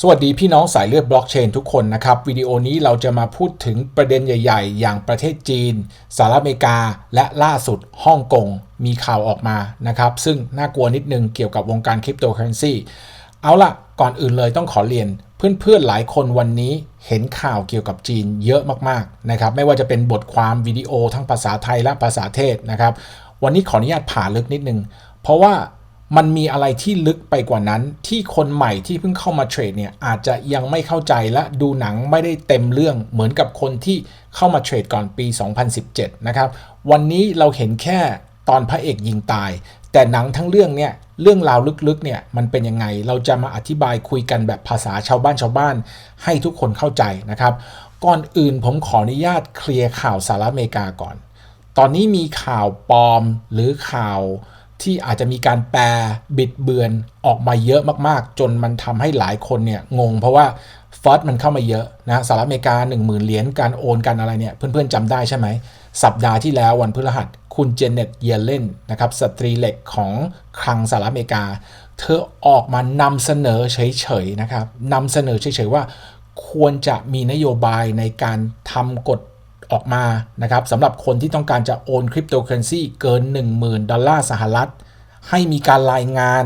สวัสดีพี่น้องสายเลือดบล็อกเชนทุกคนนะครับ วิดีโอนี้เราจะมาพูดถึงประเด็นใหญ่ ๆ อย่างประเทศจีนสหรัฐอเมริกา และล่าสุดฮ่องกงมีข่าวออกมานะครับ ซึ่งน่ากลัวนิดนึงเกี่ยวกับวงการคริปโตเคอเรนซีเอาล่ะ ก่อนอื่นเลยต้องขอเรียน เพื่อนๆหลายคนวันนี้เห็นข่าวเกี่ยวกับจีนเยอะมากๆนะครับไม่ว่าจะเป็นบทความวิดีโอทั้งภาษาไทยและภาษาเทศนะครับ วันนี้ขออนุญาตผ่าลึกนิดนึงเพราะว่า มันมีอะไรที่ลึกไปกว่านั้น ที่คนใหม่ที่เพิ่งเข้ามาเทรดเนี่ยอาจจะยังไม่เข้าใจและดูหนังไม่ได้เต็มเรื่องเหมือนกับคนที่เข้ามาเทรดก่อนปี 2017 นะครับ วันนี้เราเห็นแค่ตอนพระเอกยิงตาย แต่หนังทั้งเรื่องเนี่ยเรื่องราวลึกๆเนี่ยมันเป็นยังไงเราจะมาอธิบายคุยกันแบบภาษาชาวบ้านชาวบ้าน ให้ทุกคนเข้าใจนะครับ ก่อนอื่นผมขออนุญาตเคลียร์ข่าวสหรัฐอเมริกาก่อน ตอนนี้มีข่าวปลอมหรือข่าว ที่อาจจะมีการแปลบิดเบือนออกมาเยอะมากๆ จนมันทำให้หลายคนเนี่ยงง เพราะว่าฟอสมันเข้ามาเยอะนะสหรัฐอเมริกา 1 0,000 เหรียญการโอนกันอะไรเนี่ยเพื่อนๆจำได้ใช่ไหม สัปดาห์ที่แล้ววันพฤหัสคุณเจเน็ตเยเลนนะครับสตรีเหล็กของคลังสหรัฐอเมริกา เธอออกมานำเสนอเฉยๆนะครับนำเสนอเฉยๆว่า ควรจะมีนโยบายในการทำกฎ ออกมานะครับสำหรับคนที่ต้องการจะโอนคริปโตเคอเรนซีเกิน 10,000 ดอลลาร์สหรัฐ ให้มีการรายงาน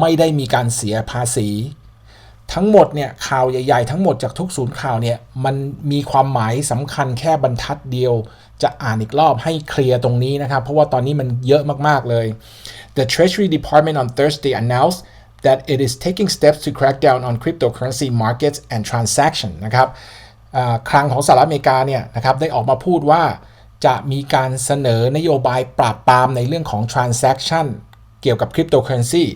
ไม่ได้มีการเสียภาษี ทั้งหมดเนี่ยข่าวใหญ่ ๆ ทั้งหมดจากทุกศูนย์ข่าวเนี่ยมันมีความหมายสำคัญแค่บรรทัดเดียว จะอ่านอีกรอบให้เคลียร์ตรงนี้นะครับ เพราะว่าตอนนี้มันเยอะมาก ๆ เลย The Treasury Department on Thursday announced that it is taking steps to crack down on cryptocurrency markets and transactions นะครับ คลังของสหรัฐอเมริกาเนี่ยนะครับได้ออกมาพูดว่าจะมีการเสนอนโยบายปราบปรามในเรื่องของ transaction เกี่ยวกับ cryptocurrency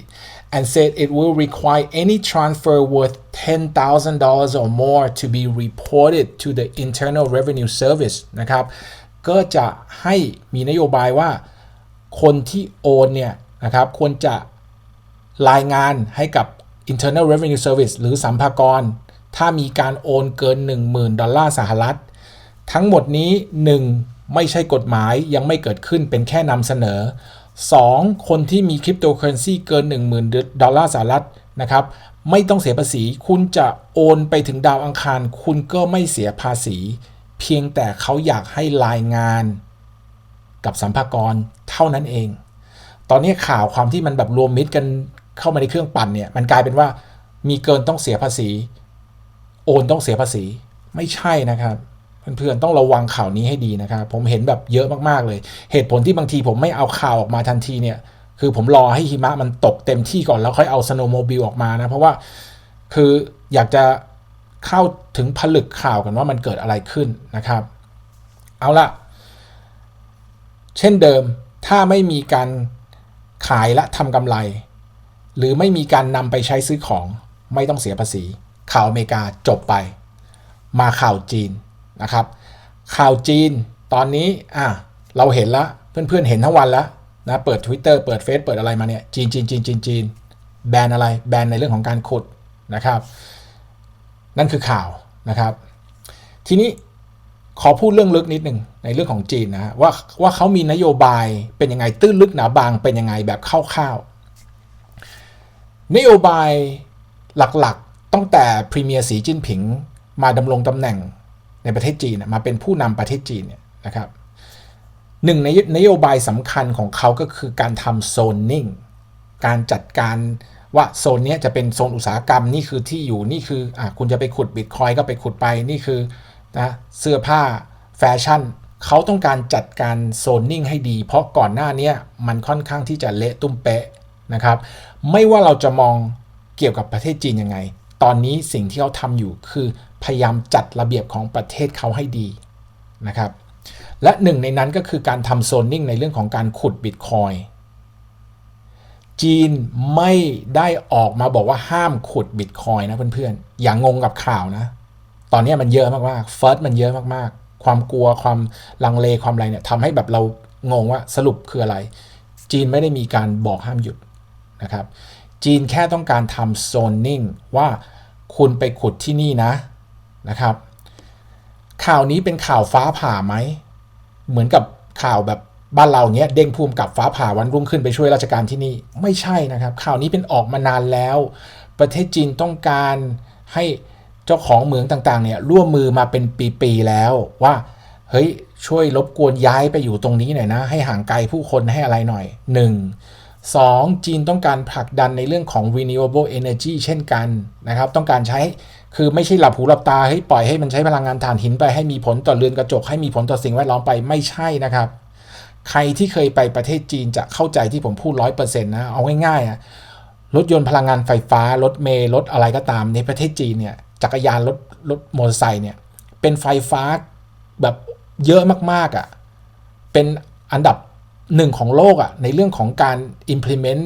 and said it will require any transfer worth $10,000 or more to be reported to the Internal Revenue Service นะครับ ก็จะให้มีนโยบายว่าคนที่โอนเนี่ยนะครับควรจะรายงานให้กับ Internal Revenue Service หรือสัมภากร ถ้ามีการโอนเกิน 10,000 ดอลลาร์สหรัฐ ทั้งหมดนี้ 1. ไม่ใช่กฎหมายยังไม่เกิดขึ้นเป็นแค่นำเสนอ 2. คนที่มีคริปโตเคอเรนซีเกิน 10,000 ดอลลาร์สหรัฐนะครับไม่ต้องเสียภาษี คุณจะโอนไปถึงดาวอังคาร คุณก็ไม่เสียภาษี เพียงแต่เขาอยากให้รายงาน กับสัมภากรเท่านั้นเอง ตอนนี้ข่าวความที่มันแบบรวมมิตรกันเข้ามาในเครื่องปั่นเนี่ย มันกลายเป็นว่ามีเกินต้องเสียภาษี โอนต้องเสียภาษี ไม่ใช่นะครับเพื่อนๆต้องระวังข่าวนี้ให้ดีนะครับ ผมเห็นแบบเยอะมากๆเลย เหตุผลที่บางทีผมไม่เอาข่าวออกมาทันทีเนี่ย คือผมรอให้หิมะมันตกเต็มที่ก่อนแล้วค่อยเอาสโนโมบิลออกมานะ เพราะว่าคืออยากจะเข้าถึงผลึกข่าวกันว่ามันเกิดอะไรขึ้นนะครับ เอาละเช่นเดิมถ้าไม่มีการขายและทำกำไร หรือไม่มีการนำไปใช้ซื้อของไม่ต้องเสียภาษี ข่าวอเมริกาจบไป มาข่าวจีนนะครับ ข่าวจีนตอนนี้อะเราเห็นละเพื่อนๆเห็นทั้งวันแล้วนะเปิด Twitter เปิดเฟซเปิดอะไรมาเนี่ยจีนจีนจีนจีนจีนแบนอะไรแบนในเรื่องของการขุดนะครับ นั่นคือข่าวนะครับ ทีนี้ขอพูดเรื่องลึกนิดหนึ่งในเรื่องของจีนนะว่าว่าเขามีนโยบายเป็นยังไงตื้นลึกหนาบางเป็นยังไงแบบคร่าวๆนโยบายหลักๆ ตั้งแต่พรีเมียร์สีจิ้นผิงมาดำรงตำแหน่งในประเทศจีนมาเป็นผู้นำประเทศจีนเนี่ยนะครับหนึ่งในนโยบายสำคัญของเขาก็คือการทำโซนนิ่งการจัดการว่าโซนนี้จะเป็นโซนอุตสาหกรรมนี่คือที่อยู่นี่คืออคุณจะไปขุดบิตคอยก็ไปขุดไปนี่คือนะเสื้อผ้าแฟชั่นเขาต้องการจัดการโซนนิ่งให้ดี เพราะก่อนหน้านี้มันค่อนข้างที่จะเละตุ้มเป๊ะนะครับ ไม่ว่าเราจะมองเกี่ยวกับประเทศจีนยังไง ตอนนี้สิ่งที่เขาทำอยู่คือพยายามจัดระเบียบของประเทศเขาให้ดีนะครับและหนึ่งในนั้นก็คือการทำโซนนิ่งในเรื่องของการขุดบิตคอยจีนไม่ได้ออกมาบอกว่าห้ามขุดบิตคอยนะเพื่อนๆ อย่างงงกับข่าวนะ ตอนนี้มันเยอะมากๆเฟิร์สมันเยอะมากๆ ความกลัวความลังเลความอะไรเนี่ยทำให้แบบเรางงว่าสรุปคืออะไร จีนไม่ได้มีการบอกห้ามหยุดนะครับ จีนแค่ต้องการทำโซนนิ่งว่าคุณไปขุดที่นี่นะนะครับ ข่าวนี้เป็นข่าวฟ้าผ่าไหม เหมือนกับข่าวแบบบ้านเราเนี้ยเด้งภูมิกับฟ้าผ่าวันรุ่งขึ้นไปช่วยราชการที่นี่ ไม่ใช่นะครับ ข่าวนี้เป็นออกมานานแล้ว ประเทศจีนต้องการให้เจ้าของเหมืองต่างๆเนี่ยร่วมมือมาเป็นปีๆแล้วว่าเฮ้ยช่วยรบกวนย้ายไปอยู่ตรงนี้หน่อยนะ ให้ห่างไกลผู้คนให้อะไรหน่อย 1. 2. จีนต้องการผลักดันในเรื่องของ renewable energy เช่นกันนะครับ ต้องการใช้คือไม่ใช่หลับหูหลับตาให้ปล่อยให้มันใช้พลังงานถ่านหินไปให้มีผลต่อเรือนกระจก ให้มีผลต่อสิ่งแวดล้อมไปไม่ใช่นะครับ ใครที่เคยไปประเทศจีนจะเข้าใจที่ผมพูดร้อยเปอร์เซ็นต์นะ เอาง่ายๆอะรถยนต์พลังงานไฟฟ้า รถเมล์รถอะไรก็ตามในประเทศจีนเนี่ยจักรยานรถรถมอเตอร์ไซค์เนี่ยเป็นไฟฟ้าแบบเยอะมากๆอะ่ะเป็นอันดับ หนึ่งของโลกอะ่ะในเรื่องของการ implement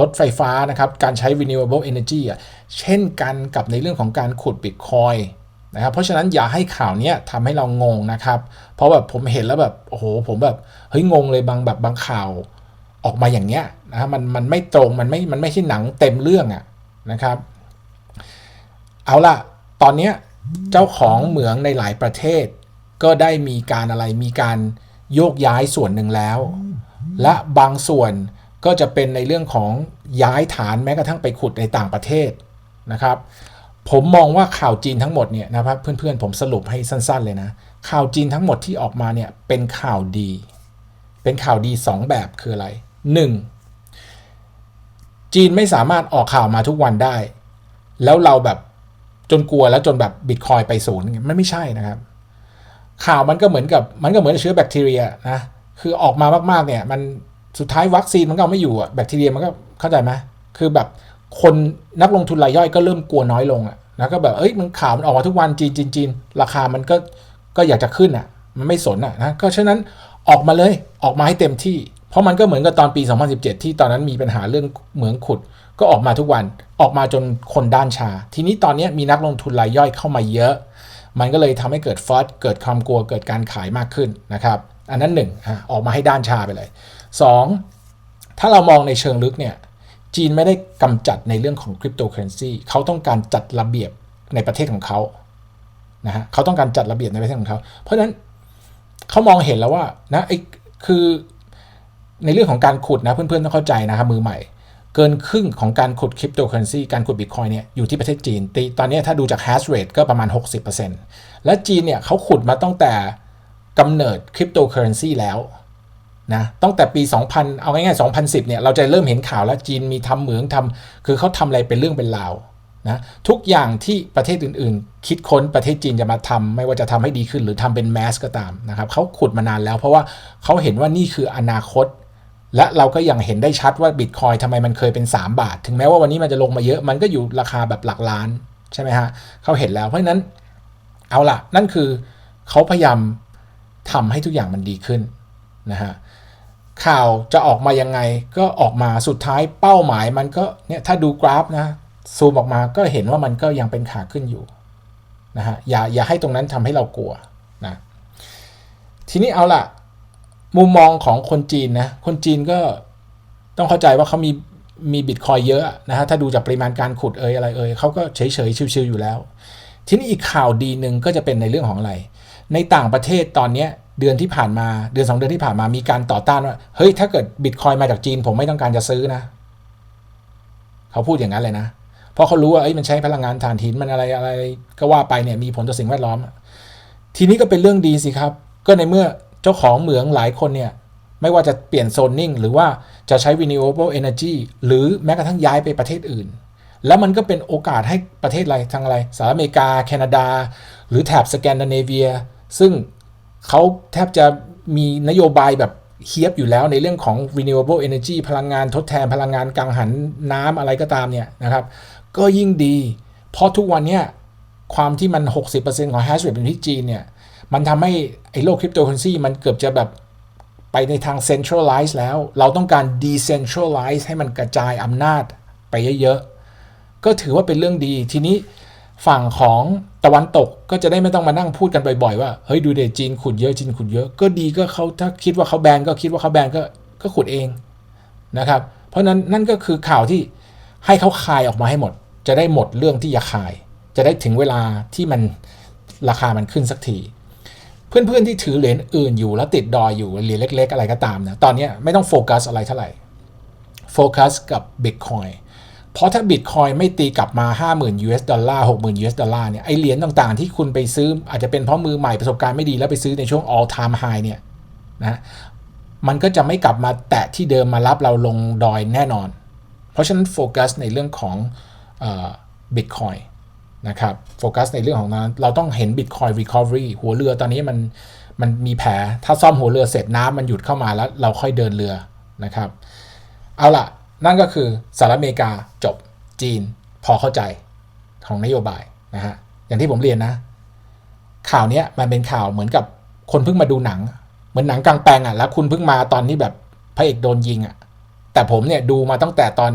รถไฟฟ้านะครับการใช้ renewable energy อะเช่นกันกับในเรื่องของการขุด Bitcoin นะครับเพราะฉะนั้นอย่าให้ข่าวนี้ทำให้เรางงนะครับ เพราะแบบผมเห็นแล้วแบบโอ้โหผมแบบเฮ้ยงงเลยบางแบบบางข่าวออกมาอย่างเนี้ยนะมันมันไม่ตรงมันไม่มันไม่ใช่หนังเต็มเรื่องอะนะครับ เอาล่ะ ตอนนี้เจ้าของเหมืองในหลายประเทศ ก็ได้มีการอะไรมีการ โยกย้ายส่วนหนึ่งแล้ว และบางส่วนก็จะเป็นในเรื่องของย้ายฐานแม้กระทั่งไปขุดในต่างประเทศนะครับ ผมมองว่าข่าวจีนทั้งหมดเนี่ยนะครับเพื่อนๆผมสรุปให้สั้นๆเลยนะ ข่าวจีนทั้งหมดที่ออกมาเนี่ยเป็นข่าวดี เป็นข่าวดี 2 แบบคืออะไร 1. จีนไม่สามารถออกข่าวมาทุกวันได้ แล้วเราแบบจนกลัวแล้วจนแบบบิตคอยไปศูนย์มันไม่ใช่นะครับ ข่าวมันก็เหมือนกับมันก็เหมือนเชื้อแบคทีเรียนะคือออกมามากๆเนี่ยมันสุดท้ายวัคซีนมันก็ไม่อยู่อะแบคทีเรียมันก็เข้าใจไหมคือแบบคนนักลงทุนรายย่อยก็เริ่มกลัวน้อยลงอะนะก็แบบเอ้ยมันข่าวมันออกมาทุกวันจีนจีนจีนราคามันก็ก็อยากจะขึ้นอะมันไม่สนอะนะก็ฉะนั้นออกมาเลยออกมาให้เต็มที่ เพราะมันก็เหมือนกับตอนปี 2017 ที่ตอนนั้นมีปัญหาเรื่องเหมืองขุด ก็ออกมาทุกวันออกมาจนคนด้านชา ทีนี้ตอนนี้มีนักลงทุนรายย่อยเข้ามาเยอะ มันก็เลยทำให้เกิดฟอสเกิดความกลัวเกิดการขายมากขึ้นนะครับ อันนั้นหนึ่งออกมาให้ด้านชาไปเลย 2. ถ้าเรามองในเชิงลึกเนี่ยจีนไม่ได้กำจัดในเรื่องของคริปโตเคอเรนซีเขาต้องการจัดระเบียบในประเทศของเขานะฮะเขาต้องการจัดระเบียบในประเทศของเขา เพราะฉะนั้นเขามองเห็นแล้วว่านะไอ้คือในเรื่องของการขุดนะเพื่อนๆต้องเข้าใจนะครับมือใหม่ เกินครึ่งของการขุดคริปโตเคอเรนซีการขุดบิตคอยเนี่ยอยู่ที่ประเทศจีนตีตอนนี้ถ้าดูจาก hash rate ก็ประมาณ 60%และจีนเนี่ยเขาขุดมาตั้งแต่กำเนิดคริปโตเคอเรนซีแล้วนะตั้งแต่ปี 2000 เอาง่ายๆ 2010 เนี่ย เราจะเริ่มเห็นข่าวแล้วจีนมีทำเหมืองทำคือเขาทำอะไรเป็นเรื่องเป็นราวนะทุกอย่างที่ประเทศอื่นๆ คิดค้นประเทศจีนจะมาทำไม่ว่าจะทำให้ดีขึ้นหรือทำเป็นแมสก็ตามนะครับเขาขุดมานานแล้วเพราะว่าเขาเห็นว่านี่คืออนาคต และเราก็ยังเห็นได้ชัดว่าบิตคอยทำไมมันเคยเป็น 3 บาท ถึงแม้ว่าวันนี้มันจะลงมาเยอะมันก็อยู่ราคาแบบหลักล้านใช่ไหมฮะเขาเห็นแล้วเพราะฉะนั้นเอาล่ะ นั่นคือเขาพยายามทำให้ทุกอย่างมันดีขึ้นนะฮะข่าวจะออกมายังไงก็ออกมาสุดท้ายเป้าหมายมันก็เนี่ยถ้าดูกราฟนะซูมออกมาก็เห็นว่ามันก็ยังเป็นขาขึ้นอยู่นะฮะอย่าอย่าให้ตรงนั้นทำให้เรากลัวนะทีนี้เอาล่ะ มุมมองของคนจีนนะ คนจีนก็ต้องเข้าใจว่าเขามีมีบิตคอยเยอะนะฮะ ถ้าดูจากปริมาณการขุดเอ่ยอะไรเอ่ยเขาก็เฉยเฉยชิวๆอยู่แล้ว ทีนี้อีกข่าวดีหนึ่งก็จะเป็นในเรื่องของอะไร ในต่างประเทศตอนนี้เดือนที่ผ่านมาเดือนสองเดือนที่ผ่านมามีการต่อต้านว่า เฮ้ย ถ้าเกิดบิตคอยมาจากจีน ผมไม่ต้องการจะซื้อนะ เขาพูดอย่างนั้นเลยนะ เพราะเขารู้ว่าเอ้ยมันใช้พลังงานถ่านหินมันอะไรอะไร ก็ว่าไปเนี่ยมีผลต่อสิ่งแวดล้อม ทีนี้ก็เป็นเรื่องดีสิครับ ก็ในเมื่อ เจ้าของเหมืองหลายคนเนี่ยไม่ว่าจะเปลี่ยนโซนนิ่งหรือว่าจะใช้ renewable energy หรือแม้กระทั่งย้ายไปประเทศอื่น แล้วมันก็เป็นโอกาสให้ประเทศอะไรทางอะไรสหรัฐอเมริกา แคนาดา หรือแถบสแกนดิเนเวีย ซึ่งเขาแทบจะมีนโยบายแบบเฮียบอยู่แล้วในเรื่องของ renewable energy พลังงานทดแทนพลังงานกังหันน้ำอะไรก็ตามเนี่ยนะครับ ก็ยิ่งดี เพราะทุกวันเนี้ยความที่มัน 60%ของ hash rate เป็นที่จีนเนี่ย มันทำให้ไอ้โลกคริปโตเคอเรนซีมันเกือบจะแบบไปในทาง centralize แล้ว เราต้องการ decentralize ให้มันกระจายอำนาจไปเยอะๆ ก็ถือว่าเป็นเรื่องดี ทีนี้ฝั่งของตะวันตกก็จะได้ไม่ต้องมานั่งพูดกันบ่อยๆ ว่า เฮ้ยดูเดจีนขุดเยอะจีนขุดเยอะ ก็ดีก็เขาถ้าคิดว่าเขาแบนก็คิดว่าเขาแบนก็ก็ขุดเองนะครับ เพราะนั้นนั่นก็คือข่าวที่ให้เขาคายออกมาให้หมด จะได้หมดเรื่องที่จะคาย จะได้ถึงเวลาที่มันราคามันขึ้นสักที เพื่อนๆที่ถือเหรียญอื่นอยู่แล้วติดดอยอยู่เหรียญเล็ก ๆ อะไรก็ตามนะตอนนี้ไม่ต้องโฟกัสอะไรเท่าไหร่โฟกัสกับ Bitcoin เพราะถ้าบิตคอยไม่ตีกลับมา 50,000 US ดอลลาร์60,000 US ดอลลาร์เนี่ยไอเหรียญต่างๆ ที่คุณไปซื้ออาจจะเป็นเพราะมือใหม่ประสบการณ์ไม่ดีแล้วไปซื้อในช่วง all time high เนี่ยนะมันก็จะไม่กลับมาแตะที่เดิมมารับเราลงดอยแน่นอน เพราะฉะนั้นโฟกัสในเรื่องของบิตคอยน นะครับโฟกัสในเรื่องของนั้นเราต้องเห็น Bitcoin Recovery หัวเรือตอนนี้มันมันมีแผลถ้าซ่อมหัวเรือเสร็จน้ำมันหยุดเข้ามาแล้วเราค่อยเดินเรือนะครับ เอาล่ะ นั่นก็คือสหรัฐอเมริกาจบจีนพอเข้าใจของนโยบายนะฮะอย่างที่ผมเรียนนะ ข่าวนี้มันเป็นข่าวเหมือนกับคนเพิ่งมาดูหนัง เหมือนหนังกลางแปลงอะ่ะแล้วคุณเพิ่งมาตอนที่แบบพระเอกโดนยิงอะ่ะแต่ผมเนี่ยดูมาตั้งแต่ตอน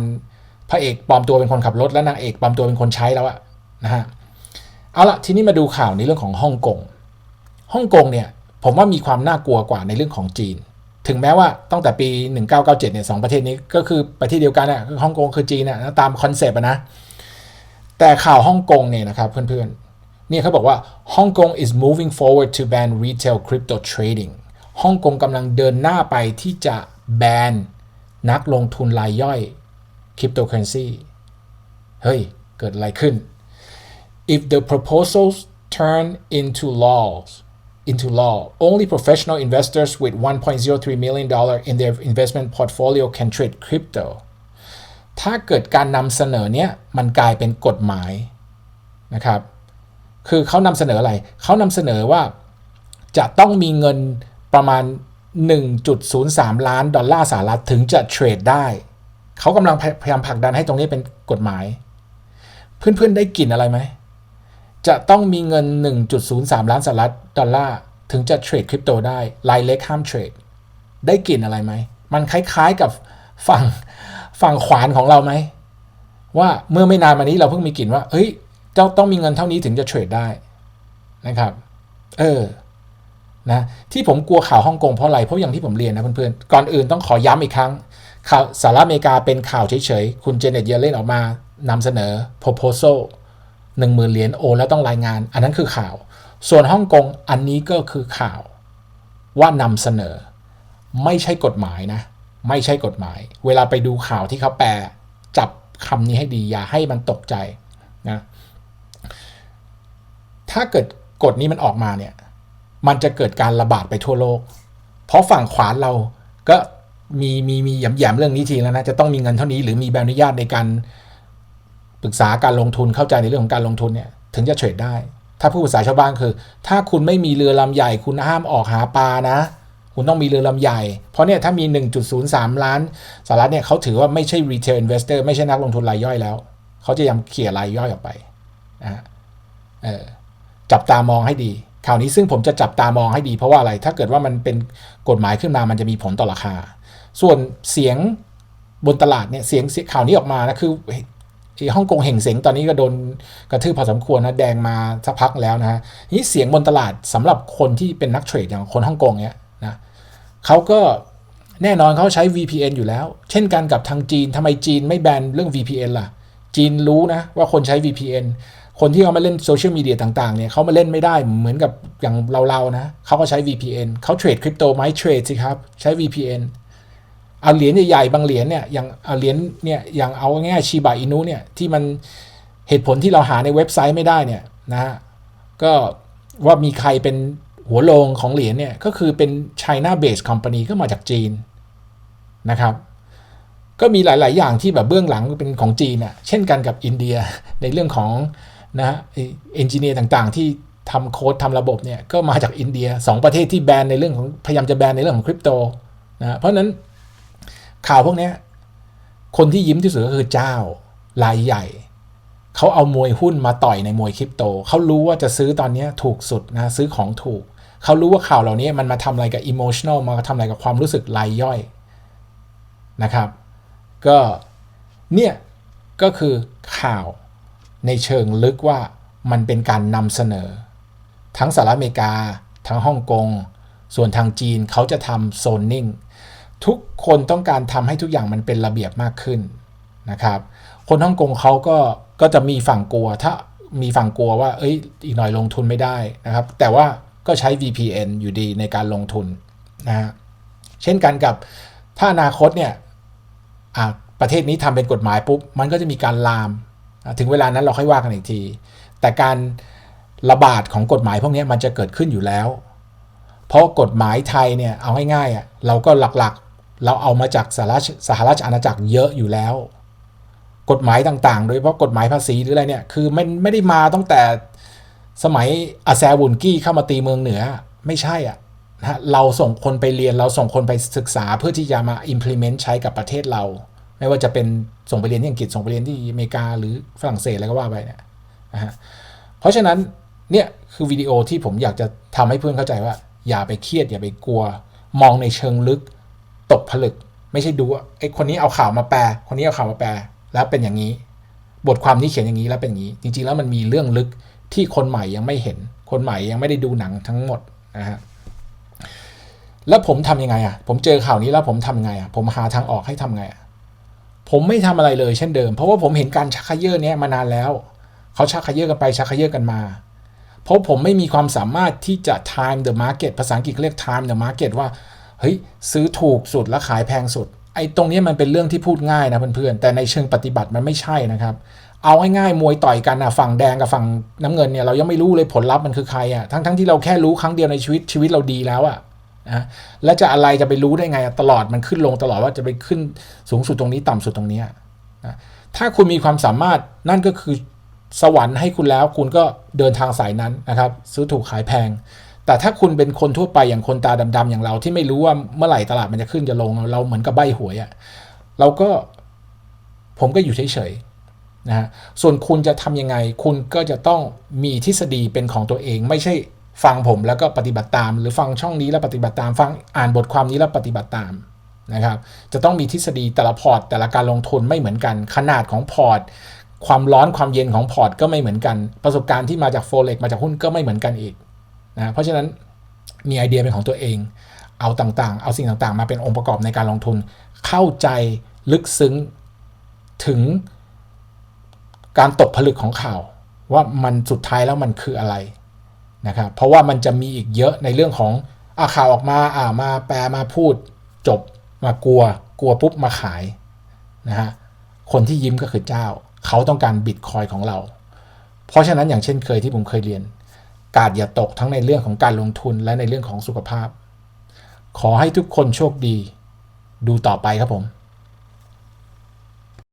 พระเอกปลอมตัวเป็นคนขับรถแล้วนางเอกปลอมตัวเป็นคนใช้แล้วอะ นะฮะเอาละทีนี้มาดูข่าวในเรื่องของฮ่องกงฮ่องกงเนี่ยผมว่ามีความน่ากลัวกว่าในเรื่องของจีน ถึงแม้ว่าตั้งแต่ปี 1997เนี่ยสองประเทศนี้ก็คือประเทศเดียวกันอะคือฮ่องกงคือจีนอะตามคอนเซปต์นะแต่ข่าวฮ่องกงเนี่ยนะครับเพื่อนๆเนี่ยเขาบอกว่าฮ่องกง is moving forward to ban retail crypto trading ฮ่องกงกำลังเดินหน้าไปที่จะแบนนักลงทุนรายย่อยคริปโตเคอเรนซีเฮ้ย เกิดอะไรขึ้น if the proposals turn into laws into law only professional investors with 1.03 million dollar in their investment portfolio can trade crypto ถ้าเกิดการนำเสนอเนี้ยมันกลายเป็นกฎหมายนะครับ คือเขานำเสนออะไร เขานำเสนอว่าจะต้องมีเงินประมาณ 1.03 ล้านดอลลาร์สหรัฐถึงจะเทรดได้ เขากำลังพยายามผลักดันให้ตรงนี้เป็นกฎหมาย เพื่อนๆได้กลิ่นอะไรไหม จะต้องมีเงิน 1.03 ล้านสหรัฐดอลลาร์ ถึงจะเทรดคริปโตได้รายเล็กห้ามเทรด ได้กลิ่นอะไรไหม มันคล้ายๆกับฝั่งฝั่งขวานของเราไหม ว่าเมื่อไม่นานมานี้เราเพิ่งมีกลิ่นว่า เฮ้ยเจ้าต้องมีเงินเท่านี้ถึงจะเทรดได้นะครับ เออนะที่ผมกลัวข่าวฮ่องกงเพราะอะไร เพราะอย่างที่ผมเรียนนะเพื่อนๆ ก่อนอื่นต้องขอย้ำอีกครั้ง ข่าวสหรัฐอเมริกาเป็นข่าวเฉยๆ คุณเจเน็ตเยเลนออกมานำเสนอ proposal หนึ่งหมื่นเหรียญโอนแล้วต้องรายงาน อันนั้นคือข่าว ส่วนฮ่องกงอันนี้ก็คือข่าวว่านำเสนอ ไม่ใช่กฎหมายนะ ไม่ใช่กฎหมาย เวลาไปดูข่าวที่เขาแปลจับคำนี้ให้ดีอย่าให้มันตกใจนะถ้าเกิดกฎนี้มันออกมาเนี่ยมันจะเกิดการระบาดไปทั่วโลก เพราะฝั่งขวาเราก็มีมีมีย้ำเรื่องนี้ทีแล้วนะ จะต้องมีเงินเท่านี้หรือมีใบอนุญาตในการ ปรึกษาการลงทุนเข้าใจในเรื่องของการลงทุนเนี่ยถึงจะเทรดได้ ถ้าผู้ภาษาชาวบ้านคือ ถ้าคุณไม่มีเรือลำใหญ่ คุณห้ามออกหาปลานะ คุณต้องมีเรือลำใหญ่ เพราะเนี่ยถ้ามี 1.03 ล้านสหรัฐเนี่ยเขาถือว่าไม่ใช่ retail investor ไม่ใช่นักลงทุนรายย่อยแล้ว เขาจะยังเขี่ยรายย่อยออกไปนะฮะจับตามองให้ดีข่าวนี้ซึ่งผมจะจับตามองให้ดีเพราะว่าอะไร ถ้าเกิดว่ามันเป็นกฎหมายขึ้นมามันจะมีผลต่อราคา ส่วนเสียงบนตลาดเนี่ยเสียงข่าวนี้ออกมานะคือ ที่ฮ่องกงเห่งเสียงตอนนี้ก็โดนกระทืบพอสมควรนะแดงมาสักพักแล้วนะฮะนี่เสียงบนตลาดสำหรับคนที่เป็นนักเทรดอย่างคนฮ่องกงเนี้ยนะเขาก็แน่นอนเขาใช้ VPN อยู่แล้ว เช่นกันกับทางจีนทำไมจีนไม่แบนเรื่อง VPN ล่ะ จีนรู้นะว่าคนใช้ VPN คนที่เขามาเล่นโซเชียลมีเดียต่างๆเนี่ยเขามาเล่นไม่ได้เหมือนกับอย่างเราๆนะเขาก็ใช้ VPN เขาเทรดคริปโตไหมเทรดสิครับ ใช้ VPN เอาเหรียญใหญ่ๆบางเหรียญเนี่ยอย่างเอาเหรียญเนี่ยอย่างเอาง่ายชีบาอินุเนี่ยที่มันเหตุผลที่เราหาในเว็บไซต์ไม่ได้เนี่ยนะฮะก็ว่ามีใครเป็นหัวโลงของเหรียญเนี่ยก็คือเป็น China based company ก็มาจากจีนนะครับ ก็มีหลาย ๆ อย่างที่แบบเบื้องหลังเป็นของจีนอะเช่นกันกับอินเดียในเรื่องของนะฮะเอนจิเนียร์ต่างๆ ที่ทำโค้ดทำระบบเนี่ยก็มาจากอินเดีย 2 ประเทศที่แบนในเรื่องของพยายามจะแบนในเรื่องของคริปโตนะเพราะนั้น ข่าวพวกนี้คนที่ยิ้มที่สุดก็คือเจ้ารายใหญ่ เขาเอามวยหุ้นมาต่อยในมวยคริปโต เขารู้ว่าจะซื้อตอนนี้ถูกสุดนะซื้อของถูก เขารู้ว่าข่าวเหล่านี้มันมาทำอะไรกับอิโมชันอลมาทำอะไรกับความรู้สึกรายย่อยนะครับ ก็เนี่ยก็คือข่าวในเชิงลึกว่ามันเป็นการนำเสนอ ทั้งสหรัฐอเมริกา ทั้งฮ่องกง ส่วนทางจีนเขาจะทำโซนนิ่ง ทุกคนต้องการทำให้ทุกอย่างมันเป็นระเบียบมากขึ้นนะครับ คนฮ่องกงเขาก็ก็จะมีฝั่งกลัว ถ้ามีฝั่งกลัวว่า เอ้ย อีกหน่อยลงทุนไม่ได้นะครับ แต่ว่าก็ใช้ VPN อยู่ดีในการลงทุนนะฮะเช่นกันกับถ้าอนาคตเนี่ยประเทศนี้ทำเป็นกฎหมายปุ๊บ มันก็จะมีการลาม ถึงเวลานั้นเราค่อยว่ากันอีกที แต่การระบาดของกฎหมายพวกนี้มันจะเกิดขึ้นอยู่แล้ว เพราะกฎหมายไทยเนี่ยเอาง่ายๆอะเราก็หลักๆ เราเอามาจากสหรัฐสหราชอาณาจักรเยอะอยู่แล้ว กฎหมายต่างๆ โดยเฉพาะกฎหมายภาษีหรืออะไรเนี่ย คือไม่ไม่ได้มาตั้งแต่สมัยอาแซวุนกี้เข้ามาตีเมืองเหนือ ไม่ใช่อะนะเราส่งคนไปเรียนเราส่งคนไปศึกษาเพื่อที่จะมา implement ใช้กับประเทศเรา ไม่ว่าจะเป็นส่งไปเรียนที่อังกฤษส่งไปเรียนที่อเมริกาหรือฝรั่งเศสอะไรก็ว่าไปเนี่ยนะฮะเพราะฉะนั้นเนี่ยคือวิดีโอที่ผมอยากจะทำให้เพื่อนเข้าใจว่า อย่าไปเครียดอย่าไปกลัว มองในเชิงลึก ตกผลึก ไม่ใช่ดูว่าไอ้คนนี้เอาข่าวมาแปล คนนี้เอาข่าวมาแปล แล้วเป็นอย่างนี้ บทความนี้เขียนอย่างนี้แล้วเป็นอย่างนี้ จริง ๆ แล้วมันมีเรื่องลึกที่คนใหม่ยังไม่เห็น คนใหม่ยังไม่ได้ดูหนังทั้งหมดนะฮะแล้วผมทำยังไงอะ ผมเจอข่าวนี้แล้วผมทำยังไงอะ ผมหาทางออกให้ทำไงอะ ผมไม่ทำอะไรเลยเช่นเดิม เพราะว่าผมเห็นการชักเขย่อเนี้ยมานานแล้ว เขาชักเขย่อกันไปชักเขย่อกันมา เพราะผมไม่มีความสามารถที่จะ time the market ภาษาอังกฤษเรียก time the market ว่า เฮ้ยซื้อถูกสุดแล้วขายแพงสุด ไอ้ตรงนี้มันเป็นเรื่องที่พูดง่ายนะเพื่อนๆ แต่ในเชิงปฏิบัติมันไม่ใช่นะครับ เอาง่ายๆมวยต่อยกันอะฝั่งแดงกับฝั่งน้ำเงินเนี่ยเรายังไม่รู้เลยผลลัพธ์มันคือใครอะทั้งๆที่เราแค่รู้ครั้งเดียวในชีวิตชีวิตเราดีแล้วอะนะแล้วจะอะไรจะไปรู้ได้ไงตลอดมันขึ้นลงตลอดว่าจะไปขึ้นสูงสุดตรงนี้ต่ำสุดตรงนี้นะถ้าคุณมีความสามารถนั่นก็คือสวรรค์ให้คุณแล้วคุณก็เดินทางสายนั้นนะครับ ซื้อถูกขายแพง แต่ถ้าคุณเป็นคนทั่วไปอย่างคนตาดำๆอย่างเราที่ไม่รู้ว่าเมื่อไหร่ตลาดมันจะขึ้นจะลง เราเหมือนกับใบหวยอะ่ะเราก็ผมก็อยู่เฉยๆนะฮะส่วนคุณจะทำยังไง คุณก็จะต้องมีทฤษฎีเป็นของตัวเอง ไม่ใช่ฟังผมแล้วก็ปฏิบัติตาม หรือฟังช่องนี้แล้วปฏิบัติตาม ฟังอ่านบทความนี้แล้วปฏิบัติตามนะครับจะต้องมีทฤษฎีแต่ละพอร์ต แต่ละการลงทุนไม่เหมือนกัน ขนาดของพอร์ต ความร้อนความเย็นของพอร์ตก็ไม่เหมือนกัน ประสบการณ์ที่มาจากโฟเล็กมาจากหุ้นก็ไม่เหมือนกันอีก นะเพราะฉะนั้นมีไอเดียเป็นของตัวเอง เอาต่างๆ เอาสิ่งต่างๆ มาเป็นองค์ประกอบในการลงทุน เข้าใจลึกซึ้งถึงการตกผลึกของข่าว ว่ามันสุดท้ายแล้วมันคืออะไรนะครับเพราะว่ามันจะมีอีกเยอะในเรื่องของอาข่าวออกมาอ่ามาแปลมาพูดจบมากลัว กลัวปุ๊บมาขายนะฮะคนที่ยิ้มก็คือเจ้า เขาต้องการบิตคอยของเรา เพราะฉะนั้นอย่างเช่นเคยที่ผมเคยเรียน กาดอย่าตกทั้งในเรื่องของการลงทุนและในเรื่องของสุขภาพ ขอให้ทุกคนโชคดี ดูต่อไปครับผม